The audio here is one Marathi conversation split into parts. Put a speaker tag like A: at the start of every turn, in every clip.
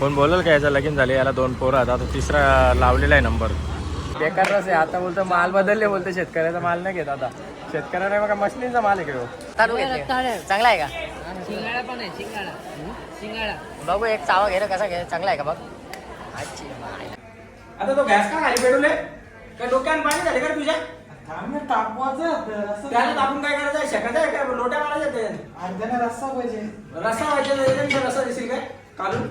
A: कोण बोलेल का याचा लगीन झाले? याला दोन पोरं आता तो तिसरा लावलेला आहे नंबर. बेकार रस आहे. आता बोलतो माल बदलले बोलतो शेतकऱ्याचा माल नाही घेत आता. शेतकऱ्याने बघा मशनीचा माल आहे
B: घेतले चांगला आहे का?
C: शिंगाडा पण आहे शिंगाडा शिंगाडा
B: बघू एक चावा घे रे, कसा घे. चांगला आहे का बघ?
D: आता तो गॅस का खाली पेटवले? काय डोक्यात पाणी झाले का तुझ्या? त्याला काय करायचं आहे? शेकायचं आहे काय लोट्या मारायच्या ते रस्सा व्हायचा रस्सा दिसेल काय? काढून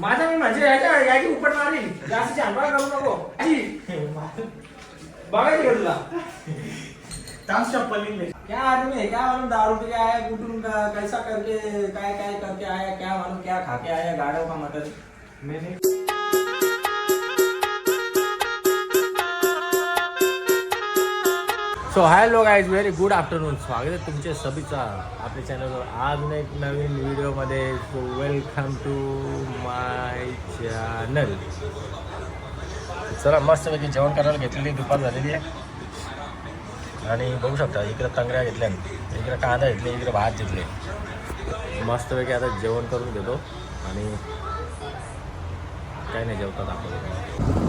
D: माझा मी म्हणजे याच्या याची उपट मारली. जास्त हंबा करू नको. जी. बघायची का तुला? क्या आदमी है? क्या मालूम दारू पे आया कुटुम का कैसा करके काय काय करके आया क्या मालूम क्या खा के आया गाड़ों का मटन मैंने
A: सो लोक गाईज व्हेरी गुड आफ्टरनून स्वागत आहे तुमचे सभीचा आपल्या चॅनलवर आज एक नवीन व्हिडिओमध्ये so welcome to my channel चला मस्तपैकी जेवण करायला घेतलेली दुपार झालेली आहे. आणि बघू शकता इकडं तंगड्या घेतल्या इकडं कांदा घेतले इकडे भात घेतले. मस्तपैकी आता जेवण करून घेतो. आणि काही नाही जेवतात आपण.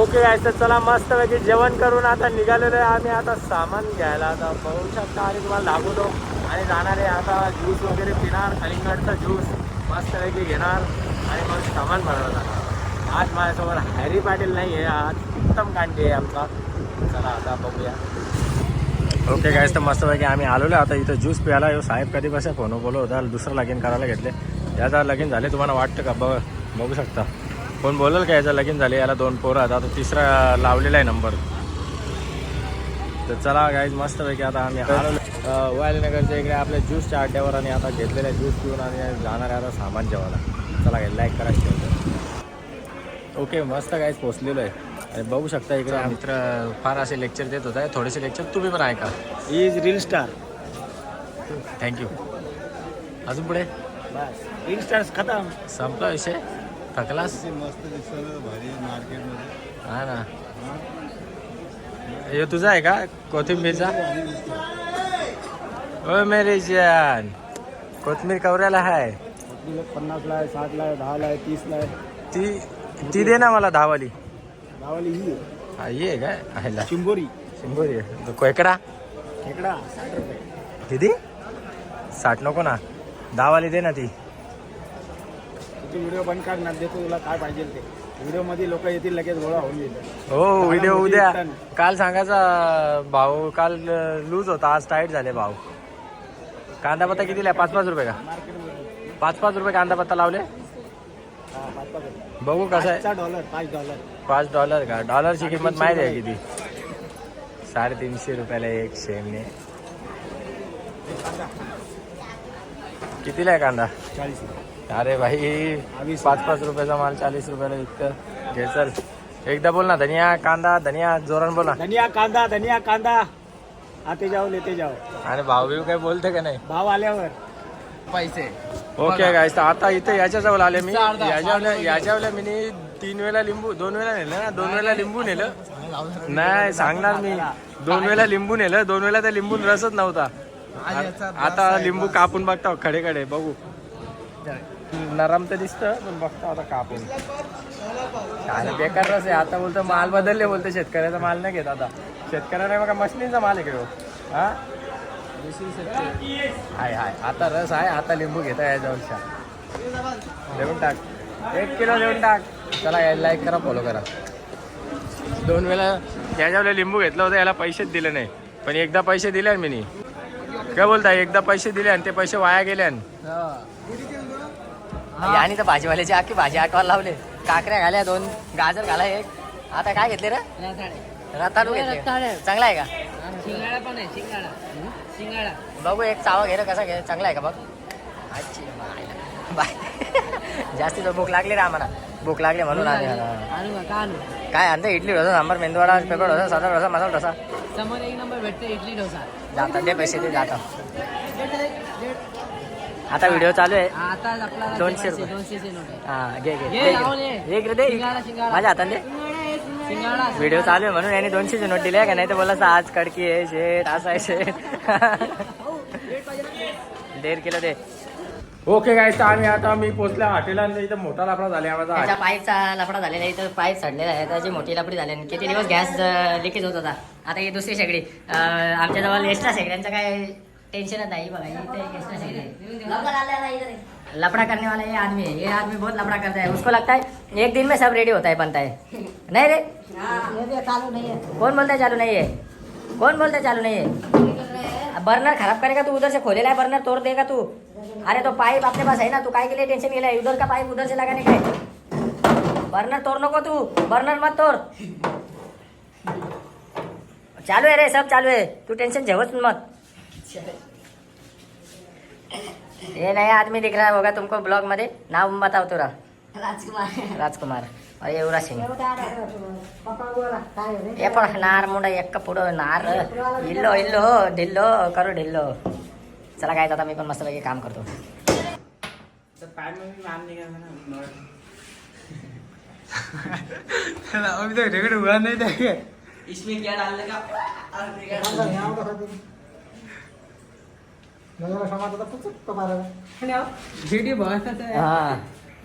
A: ओके गाईस तर चला मस्तपैकी जेवण करून आता निघालेलो आहे. आम्ही आता सामान घ्यायला आता बघू शकता आणि तुम्हाला दाखवतो. आणि जाणार आहे आता ज्यूस वगैरे पिणार कलिंगडचा ज्यूस मस्तपैकी घेणार आणि मग सामान भरायला जाणार आज माझ्यासमोर हॅरी पाटील नाही आहे आज उत्तम कांडे आहे आमचा. चला आता बघूया. ओके गाईस तर मस्तपैकी आम्ही आलेलो आहे. आता इथं ज्यूस प्यायला येऊ. साहेब कधी कसं फोन बोलत होता. दुसरं लगीन करायला घेतले. त्याचा लगीन झाले तुम्हाला वाटतं का? बघ बघू शकता. कोण बोलेल का याचा लगीन झाले? याला दोन पोरं आता तो तिसरा लावलेला आहे नंबर. तर चला गाईज मस्तपैकी आता आम्ही वायलनगरच्या इकडे आपल्या ज्यूसच्या अड्ड्यावर आणि आता घेतलेल्या ज्यूस पिऊन आणि जाणार आहे आता सामान जेवायला. चला काय लाईक करा ओके मस्त गाईज पोचलेलो आहे. आणि बघू शकता इकडे मित्र फार असे लेक्चर देत होता. थोडेसे लेक्चर तुम्ही पण ऐका.
D: इज रील स्टार
A: थँक्यू अजून पुढे?
D: बस. रील स्टार खतम.
A: संपला विषय? थकलास
E: मस्त
A: हा ना. हे तुझा आहे का? कोथिंबीरचा? ओ मेरी जान कोथिंबीर कवऱ्याला आहे
D: पन्नासला आहे साठला आहे दहाला आहे तीसला आहे.
A: ती ती दे ना मला दहावाली.
D: दहावाली ही
A: हा ही आहे काय? आहेला
D: चिंबोरी
A: शिंगोरी आहे. तो कोयकडा?
D: खेकडा साठ रुपये.
A: किती साठ नको ना. दहावाली दे ना ती.
D: तुझे व्हिडिओ बंद काढ ना देतो तुला काय पाहिजे ते. व्हिडिओमध्ये लोक येतील लगेच गोळा होऊन येईल.
A: हो व्हिडिओ उद्या. काल सांगायचा भाऊ काल लूज होता आज टाईट झाले भाऊ. कांदा पत्ता कितीला? पाच पाच रुपये का? पाच पाच रुपये कांदा पत्ता लावले. बघू कसं आहे.
D: डॉलर पाच डॉलर
A: पाच डॉलर का? डॉलरची किंमत माहिती आहे किती? साडेतीनशे रुपयाला एक शेमने कितीला आहे कांदा?
D: चाळीस
A: अरे भाई
D: वीस
A: पाच पाच रुपयाचा माल चाळीस रुपयाला विकतं घे चल. एकदा बोल ना धनिया कांदा धनिया जोरान बोल ना.
D: धनिया कांदा धनिया कांदा. आते जाओ लेते जाओ
A: आणि भाऊ बिव काही बोलते का नाही?
D: भाव आल्यावर.
C: पैसे.
A: ओके तर आता इथं याच्या जवळ आले मी. याच्यावल्या याच्यावल्या मी तीन वेळा लिंबू दोन वेळा नेलं ना? दोन वेळा लिंबू नेलं. नाही सांगणार मी. दोन वेळा लिंबू नेलं. दोन वेळा त्या लिंबून रसच नव्हता. आता लिंबू कापून बघता खडे खडे बघू. नरम तर दिसतं पण बघतो आता कापून. काय बेकार रस आहे आता बोलतो माल बदलले बोलतो शेतकऱ्याचा माल नाही घेत आता. शेतकऱ्याने बघा मशनीचा माल आहे हा? हाय हाय. आता रस आहे आता लिंबू घेता याच्यावरच्या देऊन टाक. एक किलो देऊन टाक. चला लाईक करा फॉलो करा. दोन वेळा याच्यावर लिंबू घेतलं होतं याला पैसेच दिले नाही. पण एकदा पैसे दिले मी काय बोलताय? एकदा पैसे दिले आणि ते पैसे वाया गेले
B: आणि तर भाजीवाल्याची आखी भाजी आठवायला लावले. काकऱ्या घाल्या दोन गाजर घाला एक. आता काय घेतले रे? रताळू. घेतले. चांगला आहे का?
C: शिंगाडा पण आहे शिंगाडा. शिंगाडा.
B: बघू एक चावा घे रे, कसा घे. चांगला आहे का बघ? अच्छी बाय जास्ती भूक लागली रे आम्हाला. भूक लागली म्हणून काय आणतं इडली डोसा सांबार मेंदूवडा पेपर डोसा साधा डोसा मसाला डोसा.
C: समोर एक नंबर भेटते इडली डोसा.
B: जाता दे पैसे दे जाता आता व्हिडिओ चालू आहे.
C: आता आपला
B: दोनशे रुपये.
C: दोनशेचे नोट आहे.
B: हा घे घे.
C: घे,
B: दे
C: लावून ये.
B: इकडे. एक रे दे.
C: शिंगाडा, शिंगाडा.
B: माझ्या हाताने दे.
C: शिंगाडा
B: व्हिडिओ चालू आहे म्हणून याने दोनशेची नोट दिली आहे का नाही तर बोला आज कडकी आहे शेट असं आहे शेट दीड किलो दे.
A: ओके गाईस तर आम्ही आता मी पोचल्या हॉटेलला आणि इथं मोठा लापडा झाला
B: त्याच्या
A: माझा.
B: पाईपचा लफडा झालेला आहे तर पाईप सडलेला आहे. त्याची मोठी लफडी झाली आणि किती दिवस गॅस लिकेज होत होता. आता ही दुसरी शेगडी. अं, आमच्याजवळ एक्स्ट्रा शेगड्यांचं काय बघा इथे एक एक्स्ट्रा शेगडी आहे. लफड़ा करने वाला ये आदमी है ये आदमी बहुत लफड़ा करता है उसको लगता है एक दिन में सब रेडी होता है बनता है। नहीं रे?
F: चालू नहीं है।
B: कौन बोलता है चालू नहीं है? कौन बोलता है चालू नहीं है? बर्नर खराब करेगा तू उधर से खोलेला है बर्नर तोड़ देगा तू। अरे तो पाइप अपने पास है ना तू काय के लिए टेंशन गेला है उधर का पाइप उधर से लगाने का बर्नर तोड़ नको तू बर्नर मत तोड़। चालू है रे सब चालू है। तू टेंशन झेवत मत। ये नया आदमी दिख रहा होगा तुमको ब्लॉगमध्ये नाव बताओ तुरा।
F: राजकुमार।
B: राजकुमार। और ये युवराज सिंग हे पण नार मुंडा एक्क पुढं नार। इल्लो इल्लो ढिल्लो करू ढिल्लो। चला काय आता मी पण मस्तपैकी काम करतो
F: इसमें क्या डालने का?
B: हा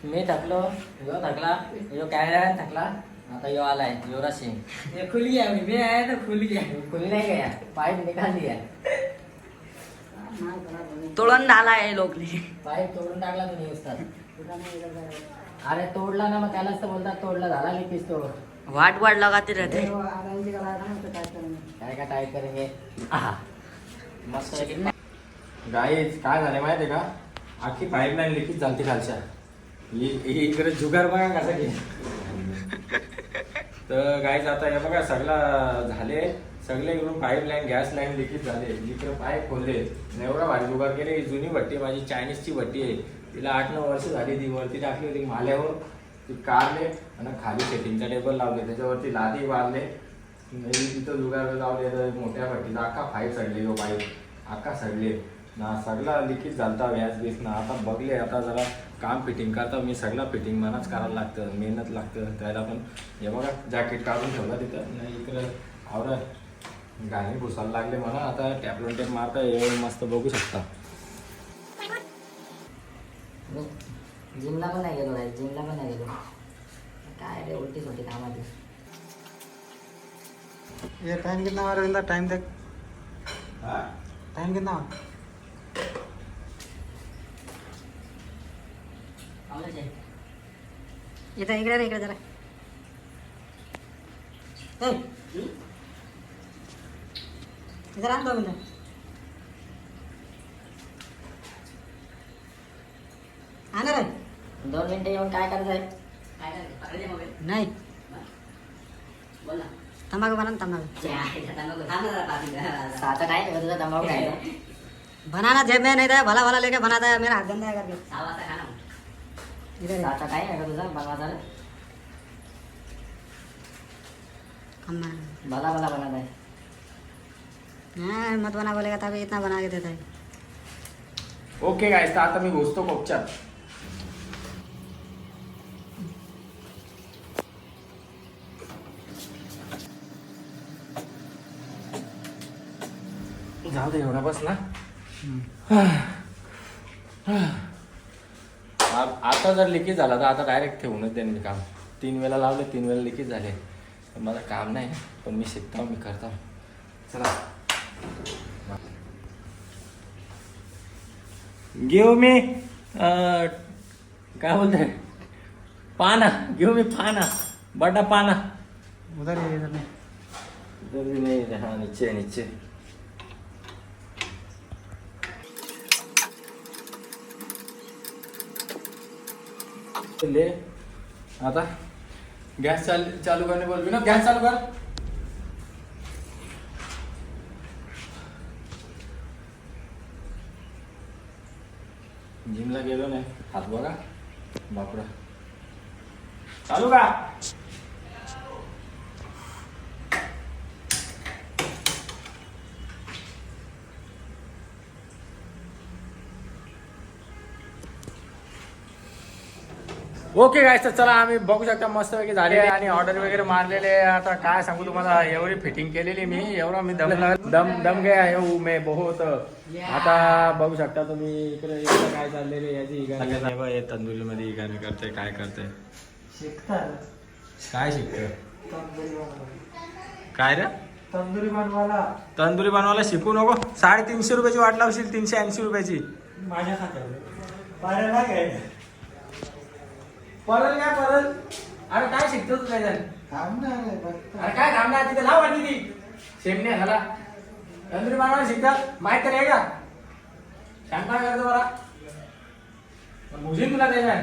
B: मी थकलो. यो थकला. यो कॅमेरा थकला. आता यो आलाय. युवराज सिंग.
F: ये खुल गया अभी मैं आया तो खुल गया
B: खुल नहीं गया. पाइप निकाल दिया
F: तोड़न डाला है लोग ने
B: पाईप तोडून टाकला तुम्ही उस्ताद. अरे तोडला ना मग त्यालाच तर बोलतात तोडला झाला लिपीस तो
F: वाट वाट लगाते रहते
B: काय काय टाईट करेंगे आहा. मस्त
A: गाईच काय झालं माहिती आहे का? आखी पाईपलाईन लिकेज झालती खालच्या इकडे जुगार बघा कसा घे तर गाईज आता हे बघा सगळा झाले. सगळे इकडून पाईपलाईन गॅस लाईन लिकेज झाले. इकडे पाईप खोलले. एवढा भारी जुगार केले. ही जुनी भट्टी माझी चायनीजची भट्टी आहे. तिला आठ नऊ वर्ष झाली ती वरती टाकली होती माल्यावर. ती काढले आणि खाली सेटिंगचा टेबल लावले. त्याच्यावरती लादी नाही तिथं जुगार लावले. तर मोठ्या भट्टीचा अख्खा पाईप सडले जो पाईप अख्खा सडले. ना सगळा लिकेज झालता व्याज बीस ना. आता बघले आता जरा काम फिटिंग करता मी सगळं फिटिंग मनाच करायला लागतं मेहनत लागतं. त्याला पण हे बघा जॅकेट काढून ठेवला तिथं. नाही इकडं आवरा. गाणी घुसायला लागले मला. आता टॅपलोन टेप मारता हे मस्त बघू शकता.
B: जिमला पण नाही गेलो आहे जिमला पण नाही गेलो. काय रे उलटी सुलटी कामाची.
G: ये टाइम कितना टाइम देख. टाइम कितना
B: इथं इकडे रे इकडे जरा.
F: इधर आ दो मिनट. आना रे.
B: दोन मिनिटं येऊन काय करायचं आहे?
F: नहीं तंबाकू बना ना,
B: तुझा काय? आहे?
F: बनाना जेब में नहीं था भला भला लेके बनाता है मेरा हाथ गंदा है करके.
B: आता काय आहे का तुझा? भला भला
F: हाँ, मत बना बोलेगा तभी इतना बना के देता है
A: ओके गाईस तर आता मी घुसतो कोपच्यात. जाऊ दे एवढा बस ना. आता जर लिकेज झाला तर आता डायरेक्ट ठेवूनच देईन मी काम. तीन वेळा लावले तीन वेळा लिकेज झाले. माझं काम नाही पण मी शिकतो मी करतो. चला. घेऊ मी काय बोलते पाना घेऊ मी पाना बड़ा पाना.
G: उधर ही इधर नहीं
A: है, हाँ नीचे ले आता। गैस चाल, चालू करने बोल बिना गैस चालू कर। जिमला गेलो नाही हात बघा बापरा चालू का
D: ओके गाय तर चला आम्ही बघू शकता मस्तपैकी झाले आणि ऑर्डर वगैरे मारलेले. आता काय सांगू तुम्हाला? एवढी फिटिंग केलेली मी. एवढा मी दम दम दम हूँ मैं बहुत. आता बघू शकता तुम्ही इकडे काय चाललेले याची इगाणी तंदुरी मध्ये इगाणी करते काय करते काय शिकतोय? काय रे?
G: तंदुरी बनवायला.
D: तंदुरी बनवायला शिकू नको? साडेतीनशे रुपयाची वाट लावशील तीनशे ऐंशी रुपयाची.
G: माझ्या खात्यावर. काय
A: परल काय परल अरे काय शिकतो तू काय झालं. अरे काय थांबणार? तिथे लाव आणि ती. शेमने झाला तंदुरी बनवायला शिकतात. माहीत तर आहे का? शांतपणा करतो बरा मुझे तुला त्याच्या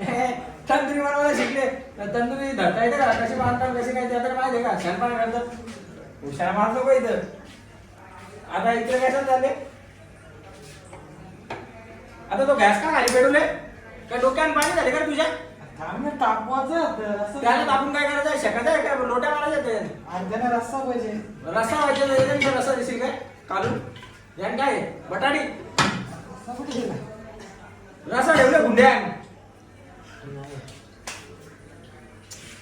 A: तंदुरी बनवायला शिकले. तर तंदुरी धरता येते का? कशी बांधतात कशी काय ते तर माहिती आहे का? शांतपणा करतात हुशार मारतो का इथं. आता इकडे काय चालले? आता तो गॅस का खाली पेटवले? का डोक्यात पाणी झाले का तुझ्या?
G: थांब ना तापवायचं तर रस्सा
A: त्याला तापून काय करायचं? शेकायचं आहे का? लोट्या मारायच्या ते
G: अर्ध्याने रस्सा पाहिजे.
A: रस्सा व्हायचा रस्सा दिसेल काय? काढून यान काय? आहे? बटाटी.
G: रस्सा कुठे गेला?
A: रस्सा ठेवले गुंड्या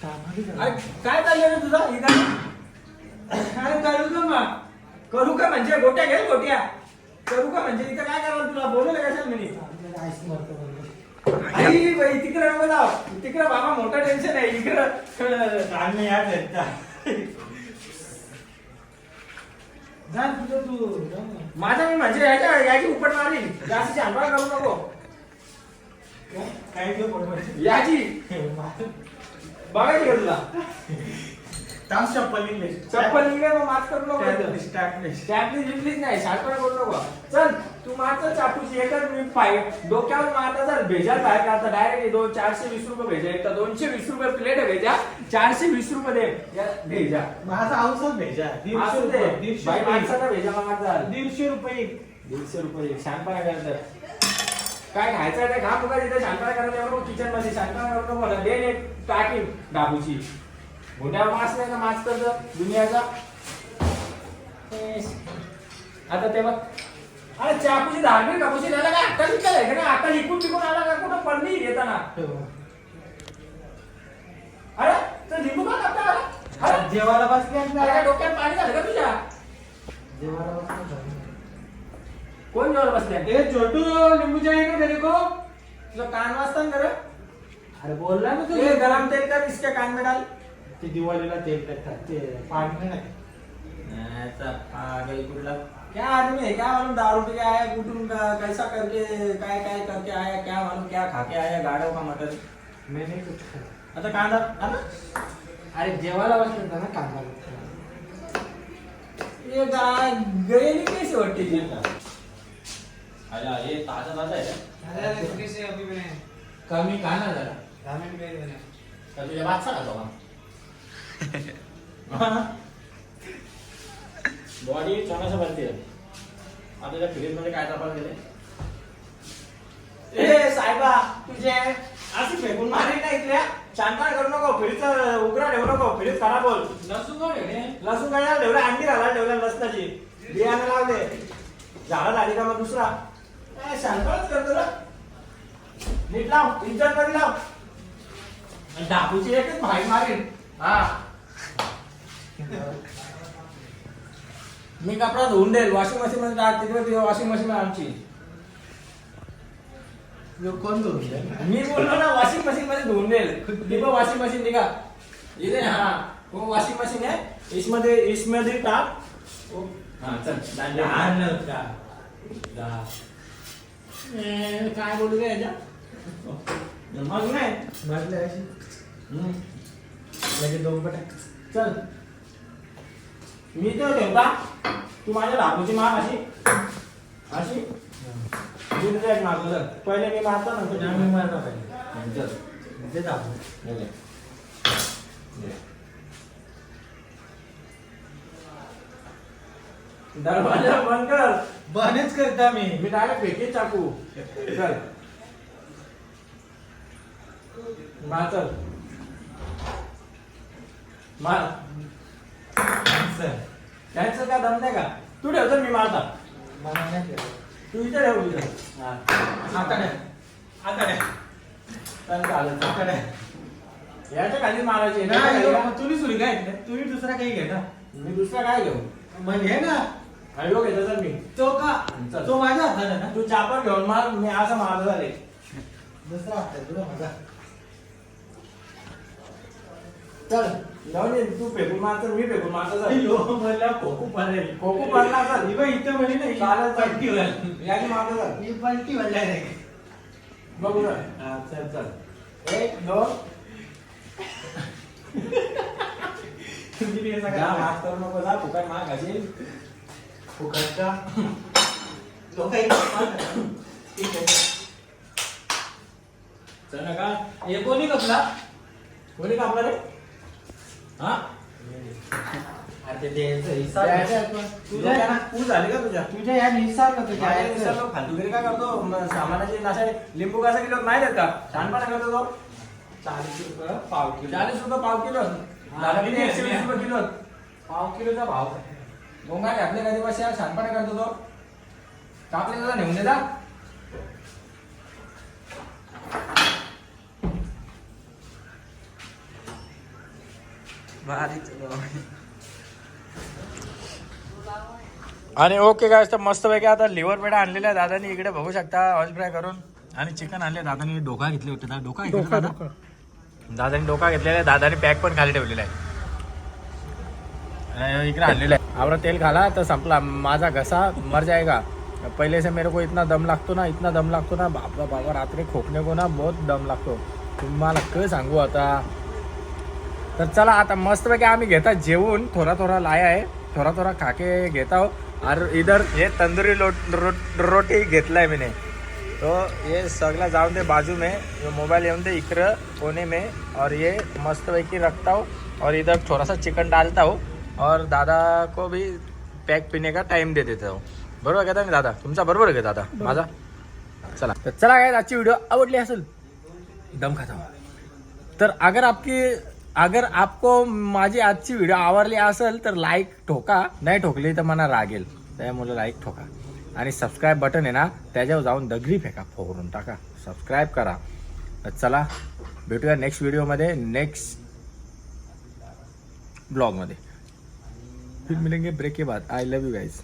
G: तामाली का?
A: अरे, काय चाललंय रे तुझा? इथं अरे करू का मग करू का म्हणजे? गोट्या घे गोट्या. करू का म्हणजे? इथं काय करायला तुला? बोलवलं कशाला मी.
G: आईस मारतो.
A: आई बाई तिकडे नको जाऊ. तिकडे बाबा मोठं टेन्शन आहे. इकडं
G: आहेत? जा तुझं तू जा ना.
A: माझा मी म्हणजे याच्या याची उपट मारी जास्त शांतपणा करू नको.
G: काय काय घेऊ पडवायचे?
A: याची. बघायची का तुला?
G: चप्पल
A: चप्पल निघले मग मात करू नको. इथं.
G: स्टॅपलिश
A: त्यातली जिंकलीच नाही. शाळपणा करू नको. चल. तू मारतो चापूची एकच मी पाय डोक्यावर मारता जर भेजा काय करता डायरेक्ट दोन चारशे वीस रुपये भेजा. एक तर दोनशे वीस रुपये प्लेट भेजा चारशे वीस रुपये दे. या भेजा.
G: माझा औषध भेजा. दीडशे
A: असू दे.
G: रुपये दीडशे
A: बाई माणसाचा भेजा मागायचा
G: दीडशे रुपये.
A: दीडशे रुपये. शांतपणा करतात काय खायचं आहे ते खा तुका तिथे शांतपणा करायला नको किचनमध्ये शांतपणा करू नको मला दे एक टाकी डाबूची मोठ्यावर मास नाही ना मास करत दुनियाचा? आता तेव्हा अरे चाकूची धारणी कापूची त्याला काय अक्कल बिक्कल आहे? का अक्कल इकून तिकून आला का? कुठं पडली येताना? अरे तर लिंबू का कापता? अरे
G: जेवायला बसले
A: डोक्यात पाणी झालं का तुझ्या?
G: जेवायला बसले.
A: कोण जेवण बसल्या
G: ए छोटू लिंबू चाहिए ना तेरे को
A: तुझं कान वाजता ना रे
G: अरे बोलला ना
A: ये
G: तू
A: गरम तेल कर इसके कान में डाल.
G: ते दिवाळीला तेल टाकतात ते पाणी नाही.
A: पागल कुठला क्या आदमी है? क्या मालूम दारू पी के आया कुटुम का कैसा करके काय काय करके आया क्या मालूम क्या खा के आया गाड़ो का मटन
G: मी नाही कुछ खात.
A: आता कांदा आला?
G: अरे जेवायला बसले होते ना कांदा लागतो.
A: ये गाय गयेली कैसी वाटते जी अरे ये ताजा ताजा है कमी का ना जरा। का तुझ्या बादशा खातो का बॉडी चोनाचं बनते आता त्या फ्रीजमध्ये काय तपास दिले ए साहेबा तुझे अशी फेकून मारे का इथल्या? शांतपणा करू नको फ्रीज उघडा ठेवू नको फ्रीज खराब बोल. लसूण लसूण काय ठेवलं अंडी घाला ठेवल्या लसणाची. बियाणं लावले. झाडं झाली का मग दुसरा? काय शांतपणच करतो ना नीट लाव इज्जत मध्ये लाव. आणि डाकूची एकच भाई मारेन. हा. मी कपडा धुवून देईल वॉशिंग मशीन मध्ये टाक तिकडे वॉशिंग मशीन आमची
G: कोण धुवून?
A: मी बोललो ना वॉशिंग मशीन मध्ये धुवून देईल वॉशिंग मशीन दिखा इथे हा वो वॉशिंग मशीन है इसमध्ये इसमध्ये टाक हा चल काय बोलू रे याच्या मग नाही.
G: लगेच दोन पटाक
A: चल मी तर ठेवता. तू माझ्या लाकूची मार अशी. अशी. तुझ्या एक मारतो पहिले मी मारतो नंतर
G: आम्ही
A: मी
G: मारणार पाहिजे
A: चल
G: ते दाबू
A: ले. ले. दरवाजा बंद कर.
G: बनेच करता मी.
A: मी डायरेक्ट फेके चाकू. चल. मार चल. मार.
G: सर
A: त्यांचं काय नाही का? तू ठेव तर मी मारता.
G: मला नाही ठेवत.
A: तू इथे ठेव इथं. हा.
G: आता नाही आता नाही
A: चल चालेल चल. याच्या खाली मारायचे. याच्या
G: नाही,
A: खाली
G: यो,
A: ना.
G: तुम्ही सुरू काय तुम्ही दुसरा काही घे ना.
A: मी दुसरा काय घेऊ?
G: मग घे ना.
A: अयो घेतो तर मी.
G: तो का?
A: चल.
G: तो माझ्या आहे ना?
A: तू चापा घेऊन मार मी असं मारलं झाले
G: दुसरा हात आहे तुला माझा
A: चल जाऊन ये तू फेकून मार तर मी फेकून मारतो चल.
G: यो मला खोकू पडेल
A: खोकू पडला चल.
G: ही बघ इथं म्हणे ना ही
A: चालेल चल.
G: पलटी होईल
A: याने मारतो चल.
G: ही पलटी होईल direct.
A: बघू चल.
G: हा, चल चल
A: एक दोन
G: तुम्ही बी असं
A: जा
G: करा.
A: माफ करू नको जा फुकट मार घाशील
G: फुकटचा लोक एक ठीक आहे
A: चल नका
G: हे कोणी कपला
A: कोणी कापला रे हा?
G: अरे ते
A: तू झाली का तुझ्या?
G: तुझ्या या हिसाब ना तुझ्या
A: माझ्या
G: याचं.
A: दिवसाला फालतूगिरी का करतो? म- सामानाची नाशा लिंबू कसा किलो माहीत आहेत का? छानपणा करतो तो.
G: चाळीस रुपये पाव किलो.
A: चाळीस रुपये पाव किलो. झाला किती एकशे वीस रुपये किलो
G: पाव किलोचा भाव.
A: गोंगा घातले कधी बस छानपणा करतो तो. कापले तुझा नेऊन देता आणि ओके काय तर मस्तपैकी आता लिव्हर पेडा आणलेल्या दादानी इकडे बघू शकता ऑइल फ्राय करून. आणि चिकन आणले. दादानी डोका घेतले होते. ना डोका का दादा? दादानी डोका घेतलेला आहे. दादानी पॅक पण खाली ठेवलेला आहे. आणि इकडे आणलेला आहे. आवडा तेल खाला तर संपला. माझा घसा मर जाएगा पहले से मेरे को इतना दम लागतो ना इतना दम लागतो ना. बाबा बाबा रात्री खोकणे को ना बहुत दम लागतो. तुम्हाला काय सांगू आता? तर चला आता मस्तपैकी आम्ही घेता जेवून. थोडा थोडा लाया आहे. थोडा थोडा खाके घेता हो और इधर ये तंदूरी लो, रो, रोटी घेतलाय मैंने. तो ये सगळा जाऊन दे बाजू में. ये मोबाइल येऊन दे इकडं कोने में. और ये मस्तपैकी रखता हूँ. और इधर थोड़ा सा चिकन डालता हूँ. और दादा को भी पॅक पिणे का टाइम दे देता हूँ. बरोबर घेता मी दादा? तुमचा बरोबर का दादा? माझा? चला. तर चला काय आजची व्हिडिओ आवडली असेल दम खाता हूँ तर अगर आपकी अगर आपको माझी आजची व्हिडिओ आवडली असेल तर लाईक ठोका. नाही ठोकली तर मला रागेल त्यामुळे लाईक ठोका. आणि सबस्क्राईब बटन आहे ना त्याच्यावर जाऊन दगडी फेका फोरून टाका. सबस्क्राईब करा. तर चला भेटूया नेक्स्ट व्हिडिओमध्ये नेक्स्ट ब्लॉगमध्ये फिर मिलेंगे ब्रेक के बाद. I love you guys